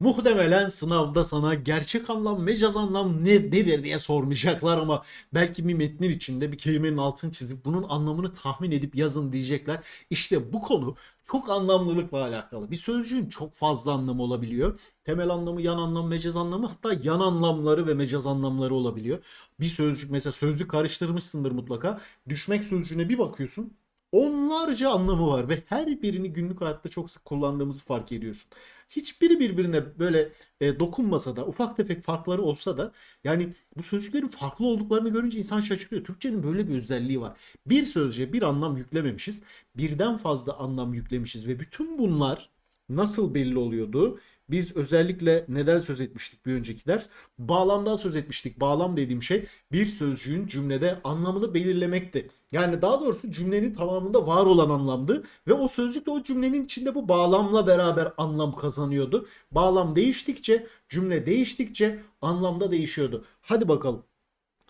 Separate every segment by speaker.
Speaker 1: Muhtemelen sınavda sana gerçek anlam, mecaz anlam ne, nedir diye sormayacaklar ama belki bir metnin içinde bir kelimenin altını çizip bunun anlamını tahmin edip yazın diyecekler. İşte bu konu çok anlamlılıkla alakalı. Bir sözcüğün çok fazla anlamı olabiliyor. Temel anlamı, yan anlam, mecaz anlamı hatta yan anlamları ve mecaz anlamları olabiliyor. Bir sözcük mesela sözlük karıştırmışsındır mutlaka. Düşmek sözcüğüne bir bakıyorsun onlarca anlamı var ve her birini günlük hayatta çok sık kullandığımızı fark ediyorsun. Hiçbiri birbirine böyle e, dokunmasa da ufak tefek farkları olsa da yani bu sözcüklerin farklı olduklarını görünce insan şaşırıyor. Türkçenin böyle bir özelliği var. Bir sözcüğe bir anlam yüklememişiz. Birden fazla anlam yüklemişiz ve bütün bunlar nasıl belli oluyordu? Biz özellikle neden söz etmiştik bir önceki ders? Bağlamdan söz etmiştik. Bağlam dediğim şey bir sözcüğün cümlede anlamını belirlemekti. Yani daha doğrusu cümlenin tamamında var olan anlamdı ve o sözcük de o cümlenin içinde bu bağlamla beraber anlam kazanıyordu. Bağlam değiştikçe, cümle değiştikçe anlamda değişiyordu. Hadi bakalım.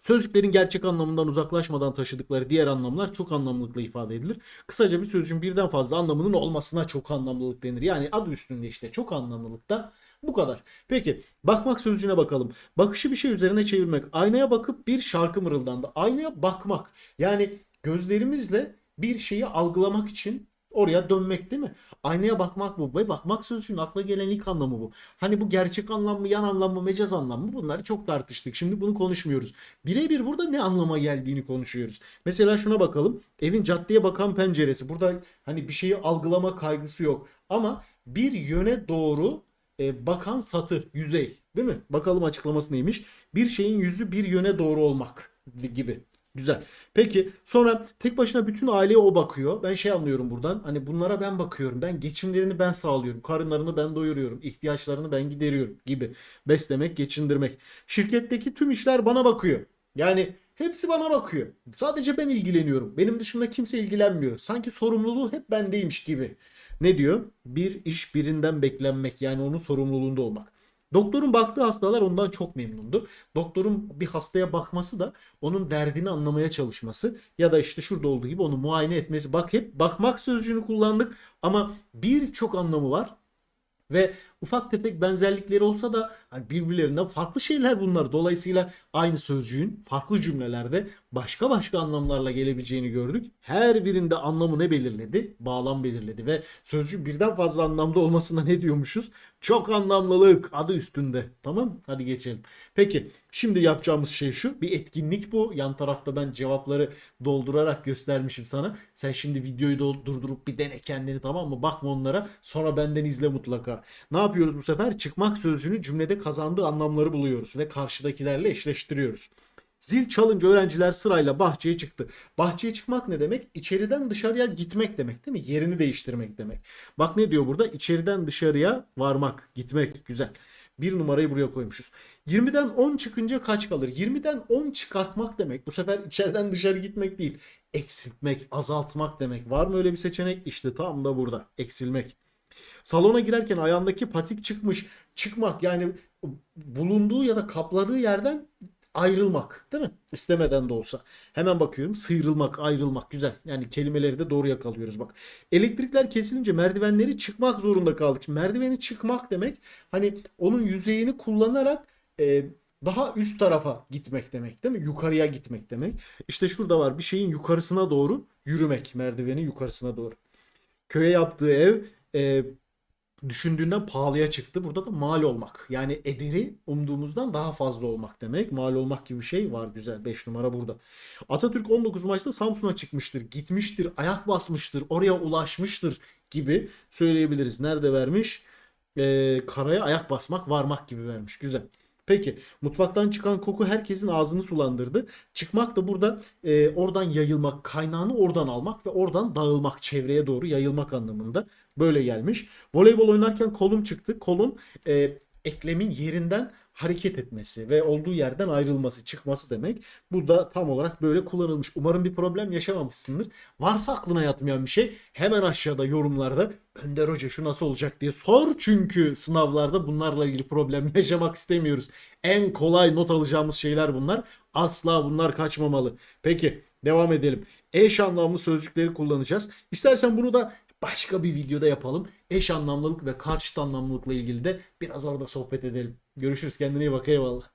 Speaker 1: Sözcüklerin gerçek anlamından uzaklaşmadan taşıdıkları diğer anlamlar çok anlamlılıkla ifade edilir. Kısaca bir sözcüğün birden fazla anlamının olmasına çok anlamlılık denir. Yani adı üstünde işte çok anlamlılıkta bu kadar. Peki bakmak sözcüğüne bakalım. Bakışı bir şey üzerine çevirmek. Aynaya bakıp bir şarkı mırıldandı. Aynaya bakmak. Yani gözlerimizle bir şeyi algılamak için oraya dönmek değil mi? Aynaya bakmak bu. Ve bakmak sözcüğünün akla gelen ilk anlamı bu. Hani bu gerçek anlam mı, yan anlam mı, mecaz anlam mı? Bunları çok tartıştık. Şimdi bunu konuşmuyoruz. Birebir burada ne anlama geldiğini konuşuyoruz. Mesela şuna bakalım. Evin caddeye bakan penceresi. Burada hani bir şeyi algılama kaygısı yok. Ama bir yöne doğru e, bakan satı, yüzey. Değil mi? Bakalım açıklaması neymiş? Bir şeyin yüzü bir yöne doğru olmak gibi. Güzel. Peki sonra tek başına bütün aileye o bakıyor. Ben şey anlıyorum buradan. Hani bunlara ben bakıyorum. Ben geçimlerini ben sağlıyorum. Karınlarını ben doyuruyorum. ihtiyaçlarını ben gideriyorum gibi. Beslemek, geçindirmek. Şirketteki tüm işler bana bakıyor. Yani hepsi bana bakıyor. Sadece ben ilgileniyorum. Benim dışında kimse ilgilenmiyor. Sanki sorumluluğu hep bendeymiş gibi. Ne diyor? Bir iş birinden beklenmek yani onun sorumluluğunda olmak. Doktorun baktığı hastalar ondan çok memnundu. Doktorun bir hastaya bakması da onun derdini anlamaya çalışması ya da işte şurada olduğu gibi onu muayene etmesi. Bak hep bakmak sözcüğünü kullandık ama birçok anlamı var. Ve ufak tefek benzerlikleri olsa da hani birbirlerinden farklı şeyler bunlar. Dolayısıyla aynı sözcüğün farklı cümlelerde başka başka anlamlarla gelebileceğini gördük. Her birinde anlamı ne belirledi? Bağlam belirledi ve sözcüğün birden fazla anlamda olmasına ne diyormuşuz? Çok anlamlılık adı üstünde. Tamam? Hadi geçelim. Peki şimdi yapacağımız şey şu. Bir etkinlik bu. Yan tarafta ben cevapları doldurarak göstermişim sana. Sen şimdi videoyu durdurup bir dene kendini tamam mı? Bakma onlara. Sonra benden izle mutlaka. Ne yapıyoruz bu sefer? Çıkmak sözcüğünün cümlede kazandığı anlamları buluyoruz ve karşıdakilerle eşleştiriyoruz. Zil çalınca öğrenciler sırayla bahçeye çıktı. Bahçeye çıkmak ne demek? İçeriden dışarıya gitmek demek değil mi? Yerini değiştirmek demek. Bak ne diyor burada? İçeriden dışarıya varmak, gitmek. Güzel. Bir numarayı buraya koymuşuz. 20'den 10 çıkınca kaç kalır? 20'den 10 çıkartmak demek. Bu sefer içeriden dışarı gitmek değil. Eksiltmek, azaltmak demek. Var mı öyle bir seçenek? İşte tam da burada. Eksilmek. Salona girerken ayağındaki patik çıkmış. Çıkmak yani bulunduğu ya da kapladığı yerden ayrılmak değil mi? İstemeden de olsa. Hemen bakıyorum. Sıyrılmak, ayrılmak. Güzel. Yani kelimeleri de doğru yakalıyoruz bak. Elektrikler kesilince merdivenleri çıkmak zorunda kaldık. Şimdi merdiveni çıkmak demek hani onun yüzeyini kullanarak e, daha üst tarafa gitmek demek değil mi? Yukarıya gitmek demek. İşte şurada var bir şeyin yukarısına doğru yürümek. Merdivenin yukarısına doğru. Köye yaptığı ev e, düşündüğünden pahalıya çıktı. Burada da mal olmak. Yani ederi umduğumuzdan daha fazla olmak demek. Mal olmak gibi bir şey var. Güzel. 5 numara burada. Atatürk 19 Mayıs'ta Samsun'a çıkmıştır. Gitmiştir. Ayak basmıştır. Oraya ulaşmıştır gibi söyleyebiliriz. Nerede vermiş? Ee, karaya ayak basmak, varmak gibi vermiş. Güzel. Peki mutfaktan çıkan koku herkesin ağzını sulandırdı. Çıkmak da burada e, oradan yayılmak, kaynağını oradan almak ve oradan dağılmak, çevreye doğru yayılmak anlamında böyle gelmiş. Voleybol oynarken kolum çıktı. Kolun e, eklemin yerinden hareket etmesi ve olduğu yerden ayrılması, çıkması demek. Bu da tam olarak böyle kullanılmış. Umarım bir problem yaşamamışsındır. Varsa aklına yatmayan bir şey hemen aşağıda yorumlarda Önder Hoca şu nasıl olacak diye sor. Çünkü sınavlarda bunlarla ilgili problem yaşamak istemiyoruz. En kolay not alacağımız şeyler bunlar. Asla bunlar kaçmamalı. Peki devam edelim. Eş anlamlı sözcükleri kullanacağız. İstersen bunu da başka bir videoda yapalım. Eş anlamlılık ve karşıt anlamlılıkla ilgili de biraz orada sohbet edelim. Görüşürüz kendine iyi bak eyvallah.